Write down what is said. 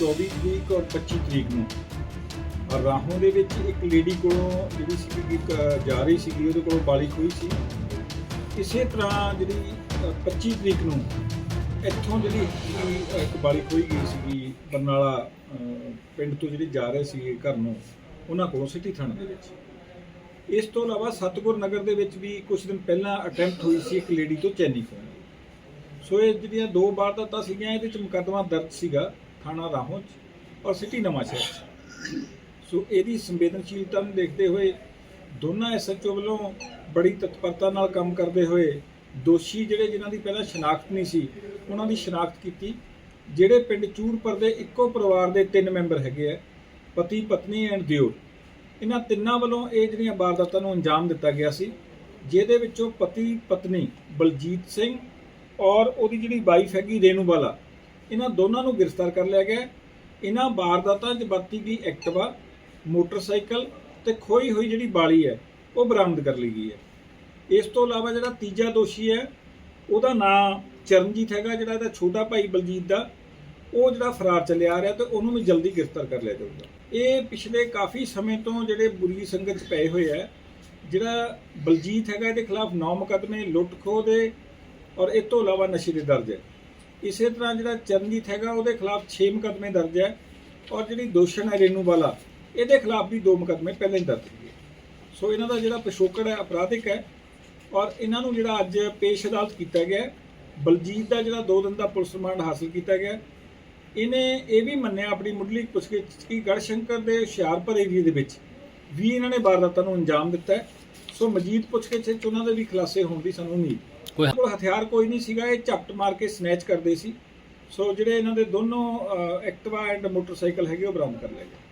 24 ਤਰੀਕ ਔਰ 25 ਤਰੀਕ ਨੂੰ। ਰਾਹੋਂ ਦੇ ਵਿੱਚ ਇੱਕ ਲੇਡੀ ਕੋਲੋਂ ਜਿਹੜੀ ਸੀ ਜਾ ਰਹੀ ਸੀਗੀ ਉਹਦੇ ਕੋਲੋਂ ਬਾਲਿਕ ਹੋਈ ਸੀ। ਇਸੇ ਤਰ੍ਹਾਂ ਜਿਹੜੀ ਅ, 25 ਤਰੀਕ ਨੂੰ ਇੱਥੋਂ ਜਿਹੜੀ ਇੱਕ ਬਾਲਿਕ ਹੋਈ ਗਈ ਸੀਗੀ ਬਰਨਾਲਾ ਪਿੰਡ ਤੋਂ ਜਿਹੜੀ ਜਾ ਰਹੇ ਸੀਗੇ ਘਰ ਨੂੰ ਉਹਨਾਂ ਕੋਲੋਂ ਸਿਟੀ ਥਾਣੇ ਦੇ ਵਿੱਚ। ਇਸ ਤੋਂ ਇਲਾਵਾ ਸਤਗੁਰ ਨਗਰ ਦੇ ਵਿੱਚ ਵੀ ਕੁਝ ਦਿਨ ਪਹਿਲਾਂ ਅਟੈਂਪਟ ਹੋਈ ਸੀ ਇੱਕ ਲੇਡੀ ਤੋਂ ਚੈਨੀ ਖੋਣ ਦੀ। ਸੋ ਇਹ ਜਿਹੜੀਆਂ ਦੋ ਵਾਰਦਾਤਾਂ ਸੀਗੀਆਂ ਇਹਦੇ ਚ ਮੁਕੱਦਮਾ ਦਰਜ ਸੀਗਾ। ਥਾਣਾ ਰਾਹੋਂ ਚ ਔਰ ਸਿਟੀ ਨਵਾਂਸ਼ਹਿਰ ਚ। ਸੋ ਇਹਦੀ ਸੰਵੇਦਨਸ਼ੀਲਤਾ ਨੂੰ ਦੇਖਦੇ ਹੋਏ ਦੋਨਾਂ ਐਸਐਚਓ ਵੱਲੋਂ ਬੜੀ ਤਤਪਰਤਾ ਨਾਲ ਕੰਮ ਕਰਦੇ ਹੋਏ ਦੋਸ਼ੀ ਜਿਹੜੇ ਜਿਨ੍ਹਾਂ ਦੀ ਪਹਿਲਾਂ ਸ਼ਨਾਖਤ ਨਹੀਂ ਸੀ, ਉਹਨਾਂ ਦੀ ਸ਼ਨਾਖਤ ਕੀਤੀ। ਜਿਹੜੇ ਪਿੰਡ ਚੂੜਪੁਰ ਦੇ ਇੱਕੋ ਪਰਿਵਾਰ ਦੇ ਤਿੰਨ ਮੈਂਬਰ ਹੈਗੇ ਆ, ਪਤੀ, ਪਤਨੀ ਐਂਡ ਦਿਓਰ। ਇਹਨਾਂ ਤਿੰਨਾਂ ਵੱਲੋਂ ਇਹ ਜਿਹੜੀਆਂ ਵਾਰਦਾਤਾਂ ਨੂੰ ਅੰਜਾਮ ਦਿੱਤਾ ਗਿਆ ਸੀ, ਜਿਹਦੇ ਵਿੱਚੋਂ ਪਤੀ, ਪਤਨੀ ਬਲਜੀਤ ਸਿੰਘ ਔਰ ਉਹਦੀ ਜਿਹੜੀ ਵਾਈਫ ਹੈਗੀ ਰੇਨੂ ਬਾਲਾ ਇਹਨਾਂ ਦੋਨਾਂ ਨੂੰ ਗ੍ਰਿਫਤਾਰ ਕਰ ਲਿਆ ਗਿਆ ਇਹਨਾਂ ਵਾਰਦਾਤਾਂ 'ਚ ਵਰਤੀ ਗਈ ਐਕਟਿਵਾ, ਮੋਟਰਸਾਈਕਲ ਤੇ ਖੋਈ ਹੋਈ ਜਿਹੜੀ ਬਾਲੀ ਹੈ, ਉਹ ਬਰਾਮਦ ਕਰ ਲਈ ਗਈ ਹੈ। ਇਸ ਤੋਂ ਇਲਾਵਾ ਜਿਹੜਾ ਤੀਜਾ ਦੋਸ਼ੀ ਹੈ, ਉਹਦਾ ਨਾਂ ਚਰਨਜੀਤ ਹੈਗਾ, ਜਿਹੜਾ ਇਹਦਾ ਛੋਟਾ ਭਾਈ ਬਲਜੀਤ ਦਾ, ਉਹ ਜਿਹੜਾ ਫਰਾਰ ਚੱਲਿਆ ਆ ਰਿਹਾ ਤੇ ਉਹਨੂੰ ਵੀ ਜਲਦੀ ਗ੍ਰਿਫਤਾਰ ਕਰ ਲਿਆ ਜਾਊਗਾ। ਇਹ ਪਿਛਲੇ ਕਾਫੀ ਸਮੇਂ ਤੋਂ ਜਿਹੜੇ ਬੁਰੀ ਸੰਗਤ 'ਚ ਪਏ ਹੋਏ ਆ, ਜਿਹੜਾ ਬਲਜੀਤ ਹੈਗਾ, ਇਹਦੇ ਖਿਲਾਫ 9 ਮੁਕੱਦਮੇ ਲੁੱਟ ਖੋਹ ਦੇ ਔਰ ਇਹ ਤੋਂ ਇਲਾਵਾ ਨਸ਼ੇ ਦੇ ਦਰਜ ਹੈ। ਇਸੇ ਤਰ੍ਹਾਂ ਜਿਹੜਾ ਚਰਨਜੀਤ ਹੈਗਾ, ਉਹਦੇ ਖਿਲਾਫ 6 ਮੁਕੱਦਮੇ ਦਰਜ ਹੈ ਔਰ ਜਿਹੜੀ ਦੋਸ਼ਣ ਹੈ ਰੇਨੂ ਵਾਲਾ, ਇਹਦੇ ਖਿਲਾਫ ਵੀ ਦੋ ਮੁਕੱਦਮੇ ਪਹਿਲਾਂ ਹੀ ਦਰਜ ਹੈ ਸੋ ਇਹਨਾਂ ਦਾ ਜਿਹੜਾ ਪਿਛੋਕੜ ਹੈ, ਅਪਰਾਧਿਕ ਹੈ ਔਰ ਇਹਨਾਂ ਨੂੰ ਜਿਹੜਾ ਅੱਜ ਪੇਸ਼ ਅਦਾਲਤ ਕੀਤਾ ਗਿਆ ਬਲਜੀਤ ਦਾ ਜਿਹੜਾ 2 ਦਿਨ ਦਾ ਪੁਲਿਸ ਰਿਮਾਂਡ ਹਾਸਲ ਕੀਤਾ ਗਿਆ ਇਹਨੇ ਇਹ ਵੀ ਮੰਨਿਆ ਆਪਣੀ ਮੁੱਢਲੀ ਪੁੱਛਗਿੱਛ ਕਿ ਗੜਸ਼ੰਕਰ ਦੇ ਹੁਸ਼ਿਆਰਪੁਰ ਏਰੀਏ ਦੇ ਵਿੱਚ ਵੀ ਇਹਨਾਂ ਨੇ ਵਾਰਦਾਤਾਂ ਨੂੰ ਅੰਜਾਮ ਦਿੱਤਾ ਸੋ ਮਜੀਦ ਪੁੱਛਗਿੱਛ ਵਿੱਚ ਉਹਨਾਂ ਦੇ ਵੀ ਖੁਲਾਸੇ ਹੋਣ ਦੀ ਸਾਨੂੰ ਉਮੀਦ ਕੋਈ ਕੋਲ ਹਥਿਆਰ ਕੋਈ ਨਹੀਂ ਸੀਗਾ, ਇਹ ਝਪਟ ਮਾਰ ਕੇ ਸਨੈਚ ਕਰਦੇ ਸੀ। ਸੋ ਜਿਹੜੇ ਇਹਨਾਂ ਦੇ ਦੋਨੋਂ ਐਕਟਿਵਾ ਐਂਡ ਮੋਟਰਸਾਈਕਲ ਹੈਗੇ, ਉਹ ਬਰਾਮਦ ਕਰ ਲਏ ਗਏ।